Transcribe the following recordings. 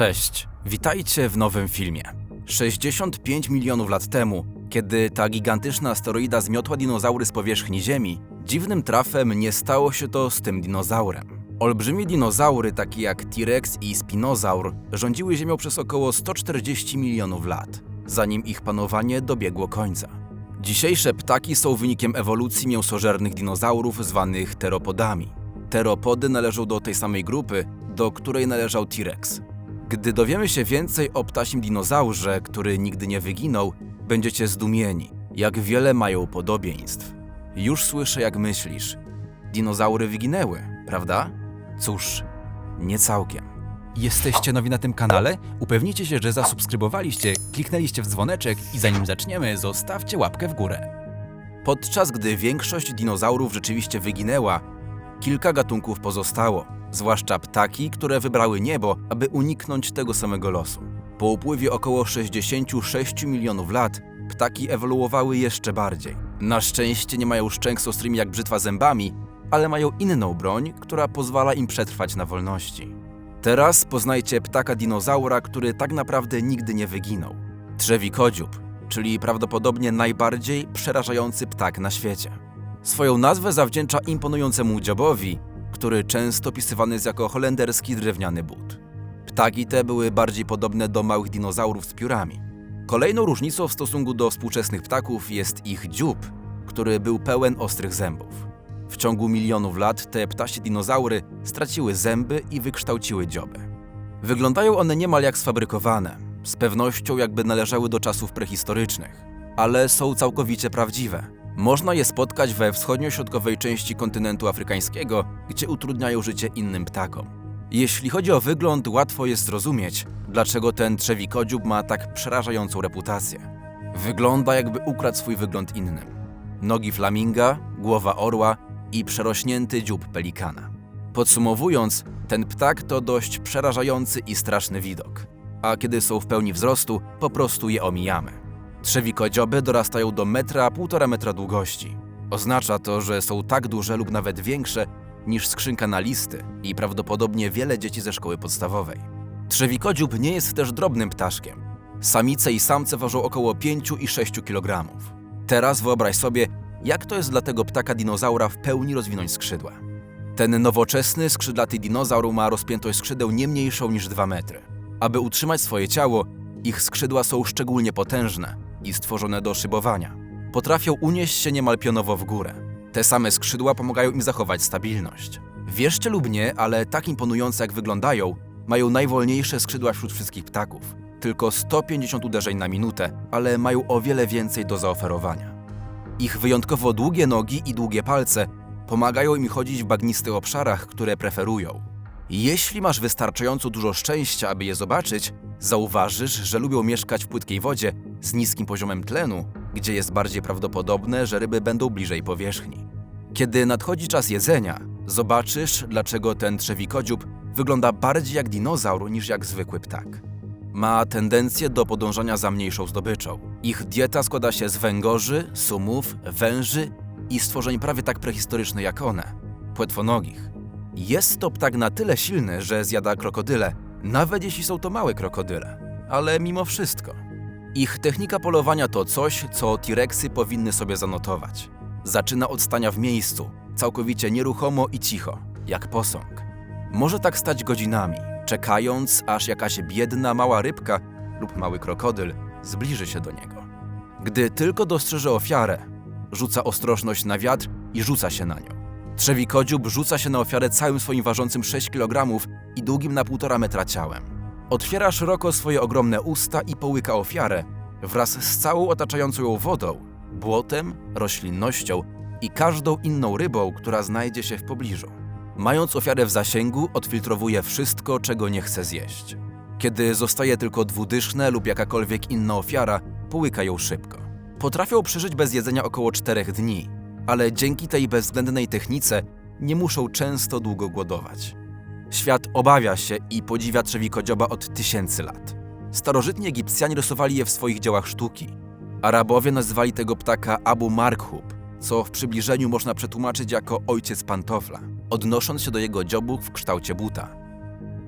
Cześć, witajcie w nowym filmie. 65 milionów lat temu, kiedy ta gigantyczna asteroida zmiotła dinozaury z powierzchni Ziemi, dziwnym trafem nie stało się to z tym dinozaurem. Olbrzymie dinozaury, takie jak T-Rex i Spinozaur, rządziły Ziemią przez około 140 milionów lat, zanim ich panowanie dobiegło końca. Dzisiejsze ptaki są wynikiem ewolucji mięsożernych dinozaurów zwanych teropodami. Teropody należą do tej samej grupy, do której należał T-Rex. Gdy dowiemy się więcej o ptasim dinozaurze, który nigdy nie wyginął, będziecie zdumieni, jak wiele mają podobieństw. Już słyszę, jak myślisz. Dinozaury wyginęły, prawda? Cóż, nie całkiem. Jesteście nowi na tym kanale? Upewnijcie się, że zasubskrybowaliście, kliknęliście w dzwoneczek i zanim zaczniemy, zostawcie łapkę w górę. Podczas gdy większość dinozaurów rzeczywiście wyginęła, kilka gatunków pozostało, zwłaszcza ptaki, które wybrały niebo, aby uniknąć tego samego losu. Po upływie około 66 milionów lat ptaki ewoluowały jeszcze bardziej. Na szczęście nie mają szczęk z ostrymi jak brzytwa zębami, ale mają inną broń, która pozwala im przetrwać na wolności. Teraz poznajcie ptaka dinozaura, który tak naprawdę nigdy nie wyginął. Trzewikodziób, czyli prawdopodobnie najbardziej przerażający ptak na świecie. Swoją nazwę zawdzięcza imponującemu dziobowi, który często pisywany jest jako holenderski drewniany but. Ptaki te były bardziej podobne do małych dinozaurów z piórami. Kolejną różnicą w stosunku do współczesnych ptaków jest ich dziób, który był pełen ostrych zębów. W ciągu milionów lat te ptasie dinozaury straciły zęby i wykształciły dzioby. Wyglądają one niemal jak sfabrykowane, z pewnością jakby należały do czasów prehistorycznych, ale są całkowicie prawdziwe. Można je spotkać we wschodnio-środkowej części kontynentu afrykańskiego, gdzie utrudniają życie innym ptakom. Jeśli chodzi o wygląd, łatwo jest zrozumieć, dlaczego ten trzewikodziób ma tak przerażającą reputację. Wygląda jakby ukradł swój wygląd innym. Nogi flaminga, głowa orła i przerośnięty dziób pelikana. Podsumowując, ten ptak to dość przerażający i straszny widok. A kiedy są w pełni wzrostu, po prostu je omijamy. Trzewikodzioby dorastają do metra, półtora metra długości. Oznacza to, że są tak duże lub nawet większe niż skrzynka na listy i prawdopodobnie wiele dzieci ze szkoły podstawowej. Trzewikodziób nie jest też drobnym ptaszkiem. Samice i samce ważą około 5 i 6 kg. Teraz wyobraź sobie, jak to jest dla tego ptaka dinozaura w pełni rozwinąć skrzydła. Ten nowoczesny, skrzydlaty dinozaur ma rozpiętość skrzydeł nie mniejszą niż 2 metry. Aby utrzymać swoje ciało, ich skrzydła są szczególnie potężne i stworzone do szybowania. Potrafią unieść się niemal pionowo w górę. Te same skrzydła pomagają im zachować stabilność. Wierzcie lub nie, ale tak imponujące jak wyglądają, mają najwolniejsze skrzydła wśród wszystkich ptaków. Tylko 150 uderzeń na minutę, ale mają o wiele więcej do zaoferowania. Ich wyjątkowo długie nogi i długie palce pomagają im chodzić w bagnistych obszarach, które preferują. Jeśli masz wystarczająco dużo szczęścia, aby je zobaczyć, zauważysz, że lubią mieszkać w płytkiej wodzie z niskim poziomem tlenu, gdzie jest bardziej prawdopodobne, że ryby będą bliżej powierzchni. Kiedy nadchodzi czas jedzenia, zobaczysz, dlaczego ten trzewikodziób wygląda bardziej jak dinozaur niż jak zwykły ptak. Ma tendencję do podążania za mniejszą zdobyczą. Ich dieta składa się z węgorzy, sumów, węży i stworzeń prawie tak prehistorycznych jak one płetwonogich. Jest to ptak na tyle silny, że zjada krokodyle, nawet jeśli są to małe krokodyle. Ale mimo wszystko. Ich technika polowania to coś, co T-Rexy powinny sobie zanotować. Zaczyna od stania w miejscu, całkowicie nieruchomo i cicho, jak posąg. Może tak stać godzinami, czekając, aż jakaś biedna mała rybka lub mały krokodyl zbliży się do niego. Gdy tylko dostrzeże ofiarę, rzuca ostrożność na wiatr i rzuca się na nią. Trzewikodziób rzuca się na ofiarę całym swoim ważącym 6 kg i długim na 1,5 metra ciałem. Otwiera szeroko swoje ogromne usta i połyka ofiarę wraz z całą otaczającą ją wodą, błotem, roślinnością i każdą inną rybą, która znajdzie się w pobliżu. Mając ofiarę w zasięgu, odfiltrowuje wszystko, czego nie chce zjeść. Kiedy zostaje tylko dwudyszne lub jakakolwiek inna ofiara, połyka ją szybko. Potrafią przeżyć bez jedzenia około 4 dni, ale dzięki tej bezwzględnej technice nie muszą często długo głodować. Świat obawia się i podziwia trzewikodzioba od tysięcy lat. Starożytni Egipcjanie rysowali je w swoich dziełach sztuki. Arabowie nazywali tego ptaka Abu Markhub, co w przybliżeniu można przetłumaczyć jako ojciec pantofla, odnosząc się do jego dziobów w kształcie buta.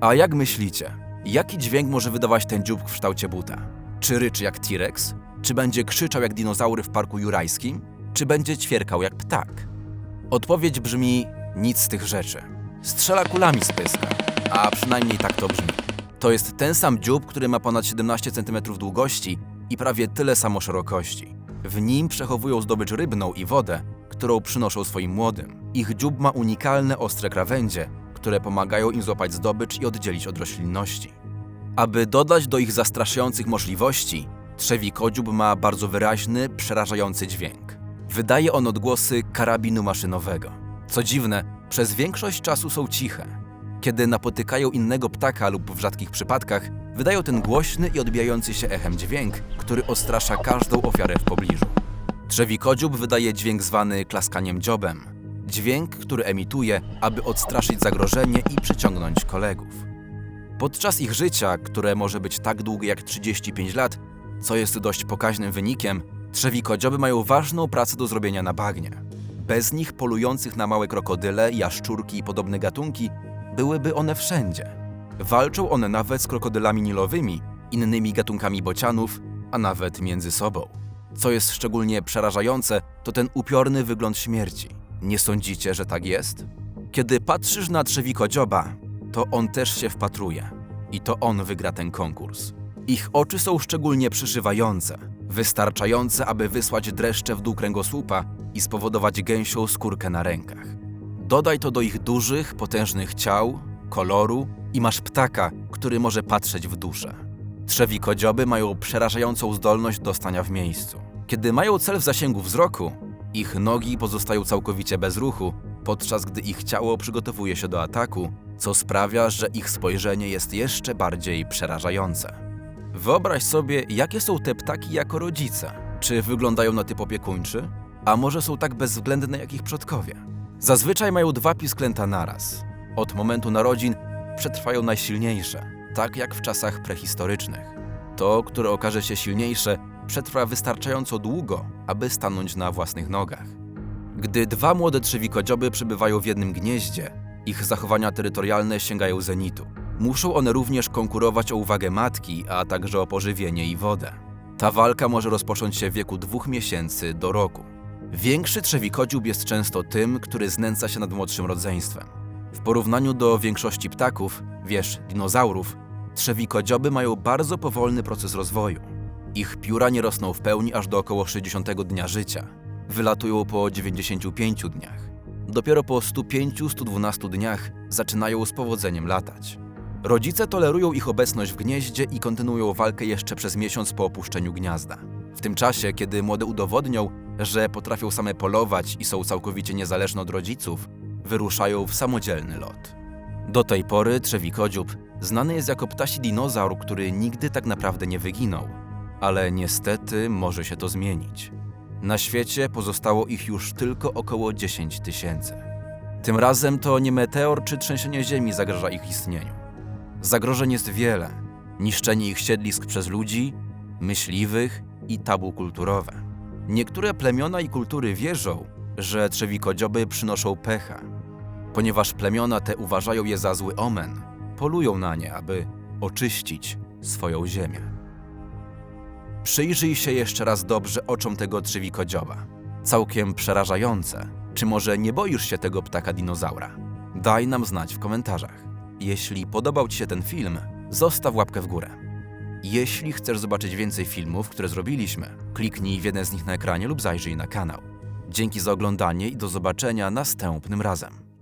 A jak myślicie, Jaki dźwięk może wydawać ten dziób w kształcie buta? Czy ryczy jak T-Rex? Czy będzie krzyczał jak dinozaury w parku jurajskim? Czy będzie ćwierkał jak ptak? Odpowiedź brzmi nic z tych rzeczy. Strzela kulami z pyska, a przynajmniej tak to brzmi. To jest ten sam dziób, który ma ponad 17 cm długości i prawie tyle samo szerokości. W nim przechowują zdobycz rybną i wodę, którą przynoszą swoim młodym. Ich dziób ma unikalne ostre krawędzie, które pomagają im złapać zdobycz i oddzielić od roślinności. Aby dodać do ich zastraszających możliwości, trzewikodziób ma bardzo wyraźny, przerażający dźwięk. Wydaje on odgłosy karabinu maszynowego. Co dziwne, przez większość czasu są ciche. Kiedy napotykają innego ptaka lub w rzadkich przypadkach, wydają ten głośny i odbijający się echem dźwięk, który odstrasza każdą ofiarę w pobliżu. Trzewikodziób wydaje dźwięk zwany klaskaniem dziobem. Dźwięk, który emituje, aby odstraszyć zagrożenie i przyciągnąć kolegów. Podczas ich życia, które może być tak długie jak 35 lat, co jest dość pokaźnym wynikiem, trzewikodzioby mają ważną pracę do zrobienia na bagnie. Bez nich polujących na małe krokodyle, jaszczurki i podobne gatunki byłyby one wszędzie. Walczą one nawet z krokodylami nilowymi, innymi gatunkami bocianów, a nawet między sobą. Co jest szczególnie przerażające, to ten upiorny wygląd śmierci. Nie sądzicie, że tak jest? Kiedy patrzysz na trzewikodzioba, to on też się wpatruje. I to on wygra ten konkurs. Ich oczy są szczególnie przyszywające, wystarczające, aby wysłać dreszcze w dół kręgosłupa i spowodować gęsią skórkę na rękach. Dodaj to do ich dużych, potężnych ciał, koloru i masz ptaka, który może patrzeć w duszę. Trzewikodzioby mają przerażającą zdolność do stania w miejscu. Kiedy mają cel w zasięgu wzroku, ich nogi pozostają całkowicie bez ruchu, podczas gdy ich ciało przygotowuje się do ataku, co sprawia, że ich spojrzenie jest jeszcze bardziej przerażające. Wyobraź sobie, jakie są te ptaki jako rodzice. Czy wyglądają na typ opiekuńczy? A może są tak bezwzględne jak ich przodkowie? Zazwyczaj mają dwa pisklęta naraz. Od momentu narodzin przetrwają najsilniejsze, tak jak w czasach prehistorycznych. To, które okaże się silniejsze, przetrwa wystarczająco długo, aby stanąć na własnych nogach. Gdy dwa młode trzewikodzioby przebywają w jednym gnieździe, ich zachowania terytorialne sięgają zenitu. Muszą one również konkurować o uwagę matki, a także o pożywienie i wodę. Ta walka może rozpocząć się w wieku dwóch miesięcy do roku. Większy trzewikodziób jest często tym, który znęca się nad młodszym rodzeństwem. W porównaniu do większości ptaków, wiesz, dinozaurów, trzewikodzioby mają bardzo powolny proces rozwoju. Ich pióra nie rosną w pełni aż do około 60 dnia życia. Wylatują po 95 dniach. Dopiero po 105-112 dniach zaczynają z powodzeniem latać. Rodzice tolerują ich obecność w gnieździe i kontynuują walkę jeszcze przez miesiąc po opuszczeniu gniazda. W tym czasie, kiedy młode udowodnią, że potrafią same polować i są całkowicie niezależne od rodziców, wyruszają w samodzielny lot. Do tej pory trzewikodziób znany jest jako ptasi dinozaur, który nigdy tak naprawdę nie wyginął. Ale niestety może się to zmienić. Na świecie pozostało ich już tylko około 10 tysięcy. Tym razem to nie meteor czy trzęsienie ziemi zagraża ich istnieniu. Zagrożeń jest wiele. Niszczenie ich siedlisk przez ludzi, myśliwych i tabu kulturowe. Niektóre plemiona i kultury wierzą, że trzewikodzioby przynoszą pecha. Ponieważ plemiona te uważają je za zły omen, polują na nie, aby oczyścić swoją ziemię. Przyjrzyj się jeszcze raz dobrze oczom tego trzewikodzioba. Całkiem przerażające. Czy może nie boisz się tego ptaka dinozaura? Daj nam znać w komentarzach. Jeśli podobał Ci się ten film, zostaw łapkę w górę. Jeśli chcesz zobaczyć więcej filmów, które zrobiliśmy, kliknij w jeden z nich na ekranie lub zajrzyj na kanał. Dzięki za oglądanie i do zobaczenia następnym razem.